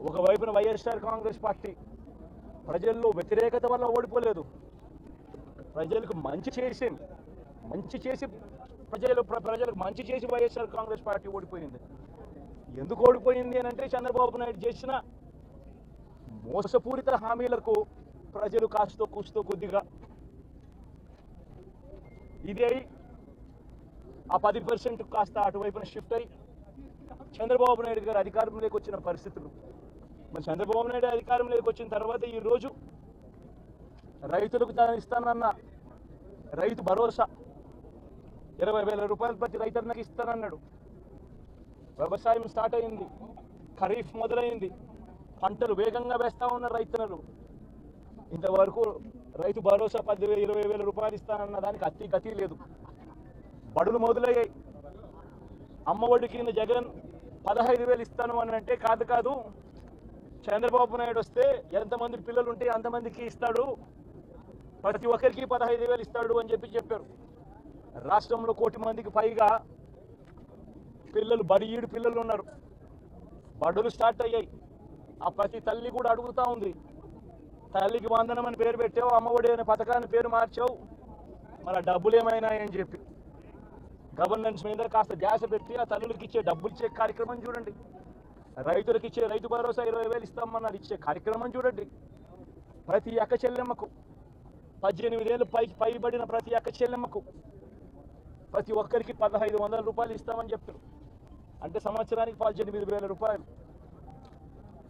ఒకవైపున వైఎస్ఆర్ కాంగ్రెస్ పార్టీ ప్రజల్లో వ్యతిరేకత వల్ల ఓడిపోలేదు. ప్రజలకు మంచి చేసి మంచి చేసి ప్రజలు ప్ర- ప్రజలకు మంచి చేసి వైఎస్ఆర్ కాంగ్రెస్ పార్టీ ఓడిపోయింది. ఎందుకు ఓడిపోయింది అని అంటే చంద్రబాబు నాయుడు చేసిన మోసపూరిత హామీలకు ప్రజలు కాస్తో కూస్తో కొద్దిగా ఇది అయి ఆ పది పర్సెంట్ కాస్త అటువైపున షిఫ్ట్ అయి చంద్రబాబు నాయుడు గారు అధికారంలోకి వచ్చిన పరిస్థితులు మరి చంద్రబాబు నాయుడు అధికారంలోకి వచ్చిన తర్వాత ఈ రోజు రైతులకు తాను ఇస్తానన్న రైతు భరోసా ఇరవై వేల రూపాయలు ప్రతి రైతన్నకి ఇస్తానన్నాడు. వ్యవసాయం స్టార్ట్ అయింది. ఖరీఫ్ మొదలైంది. పంటలు వేగంగా వేస్తా ఉన్న రైతులు ఇంతవరకు రైతు భరోసా పది ఇరవై వేల రూపాయలు ఇస్తానన్న దానికి అతి గతి లేదు. బడులు మొదలయ్యాయి. అమ్మఒడి కింద జగన్ పదహైదు వేలు ఇస్తాను అని అంటే కాదు కాదు చంద్రబాబు నాయుడు వస్తే ఎంతమంది పిల్లలు ఉంటే అంతమందికి ఇస్తాడు. ప్రతి ఒక్కరికి పదహైదు వేలు ఇస్తాడు అని చెప్పి చెప్పారు. రాష్ట్రంలో కోటి మందికి పైగా పిల్లలు బడియీడు పిల్లలు ఉన్నారు. బడులు స్టార్ట్ అయ్యాయి. ఆ ప్రతి తల్లి కూడా అడుగుతా ఉంది. తల్లికి వందనం అని పేరు పెట్టావు అమ్మఒడి అనే పథకాన్ని పేరు మార్చావు. మన డబ్బులు ఏమైనా అని చెప్పి. గవర్నెన్స్ మీద కాస్త ధ్యాస పెట్టి ఆ తల్లులకి ఇచ్చే డబ్బులు ఇచ్చే కార్యక్రమం చూడండి. రైతులకు ఇచ్చే రైతు భరోసా ఇరవై వేలు ఇస్తామన్నారు. ఇచ్చే కార్యక్రమం చూడండి. ప్రతి అక్క చెల్లెమ్మకు పద్దెనిమిదేళ్ళు పైకి పైబడిన ప్రతి అక్క చెల్లెమ్మకు ప్రతి ఒక్కరికి పదహైదు వందల రూపాయలు ఇస్తామని చెప్పారు. అంటే సంవత్సరానికి పద్దెనిమిది వేల రూపాయలు.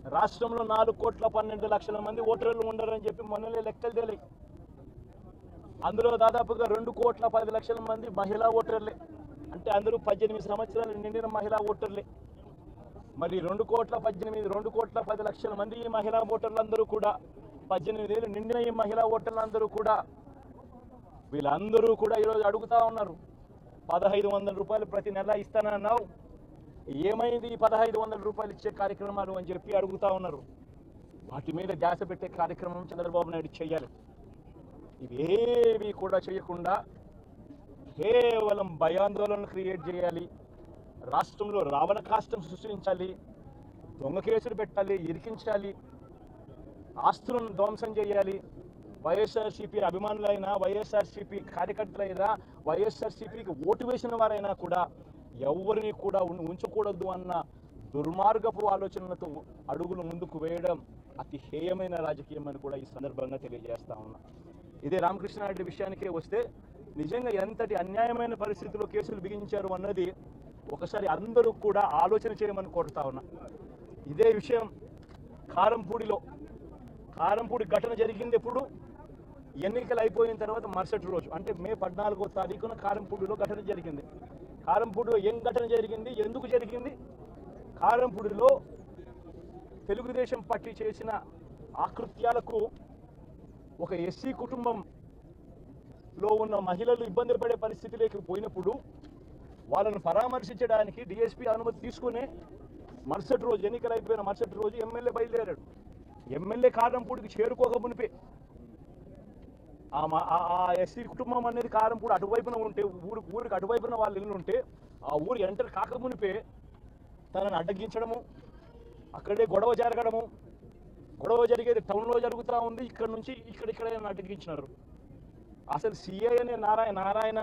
రాష్ట్రంలో నాలుగు కోట్ల పన్నెండు లక్షల మంది ఓటర్లు ఉండరని చెప్పి మొన్నలే లెక్కలు తెలియ. అందులో దాదాపుగా రెండు కోట్ల పది లక్షల మంది మహిళా ఓటర్లే. అంటే అందరూ పద్దెనిమిది సంవత్సరాలు నిండిన మహిళా ఓటర్లే. మరి రెండు కోట్ల పద్దెనిమిది రెండు కోట్ల పది లక్షల మంది ఈ మహిళా ఓటర్లందరూ కూడా పద్దెనిమిది ఏళ్ళు నిండిన ఈ మహిళా ఓటర్లందరూ కూడా వీళ్ళందరూ కూడా ఈరోజు అడుగుతా ఉన్నారు. పదహైదు వందల రూపాయలు ప్రతి నెల ఇస్తానన్నావు. ఏమైంది ఈ పదహైదు వందల రూపాయలు ఇచ్చే కార్యక్రమాలు అని చెప్పి అడుగుతా ఉన్నారు. వాటి మీద ధ్యాస పెట్టే కార్యక్రమం చంద్రబాబు నాయుడు చేయాలి ఇవేవి కూడా చేయకుండా కేవలం భయాందోళన క్రియేట్ చేయాలి. రాష్ట్రంలో రావణ కాష్టం సృష్టించాలి దొంగ కేసులు పెట్టాలి ఇరికించాలి ఆస్తులను ధ్వంసం చేయాలి వైఎస్ఆర్సీపీ అభిమానులైనా వైఎస్ఆర్సీపీ కార్యకర్తలైనా వైఎస్ఆర్సీపీకి ఓటు వేసిన వారైనా కూడా ఎవరిని కూడా ఉంచకూడదు అన్న దుర్మార్గపు ఆలోచనలతో అడుగులు ముందుకు వేయడం అతి హేయమైన రాజకీయం అని కూడా ఈ సందర్భంగా తెలియజేస్తా ఉన్నా. ఇదే రామకృష్ణారెడ్డి విషయానికే వస్తే నిజంగా ఎంతటి అన్యాయమైన పరిస్థితిలో కేసులు బిగించారు అన్నది ఒకసారి అందరూ కూడా ఆలోచన చేయమని కోరుతా ఉన్నా. ఇదే విషయం కారంపూడిలో. కారంపూడి ఘటన జరిగింది ఎప్పుడు ఎన్నికలు అయిపోయిన తర్వాత మరుసటి రోజు అంటే మే పద్నాలుగో తారీఖున కారంపూడిలో ఘటన జరిగింది. కారంపూడిలో ఏం ఘటన జరిగింది? ఎందుకు జరిగింది? కారంపూడిలో తెలుగుదేశం పార్టీ చేసిన ఆకృత్యాలకు ఒక ఎస్సీ కుటుంబంలో ఉన్న మహిళలు ఇబ్బంది పడే పరిస్థితిలోకి పోయినప్పుడు వాళ్ళను పరామర్శించడానికి డిఎస్పీ అనుమతి తీసుకుని మరుసటి రోజు ఎన్నికలు అయిపోయిన మరుసటి రోజు ఎమ్మెల్యే బయలుదేరాడు. ఎమ్మెల్యే కారంపూడికి చేరుకోక మునిపే. ఆ మా- ఆ- ఆ ఎస్సీ కుటుంబం అనేది కారంపూడి అటువైపున ఉంటే ఊరు ఊరికి అటువైపున వాళ్ళు ఇల్లు ఉంటే ఆ ఊరు ఎంటర్ కాక మునిపే తనని అడ్డగించడము అక్కడే గొడవ జరగడము. గొడవ జరిగేది టౌన్లో జరుగుతూ ఉంది. ఇక్కడ నుంచి ఇక్కడ ఇక్కడ అడ్డగించినారు. అసలు సిఐ అనే నారాయణ నారాయణ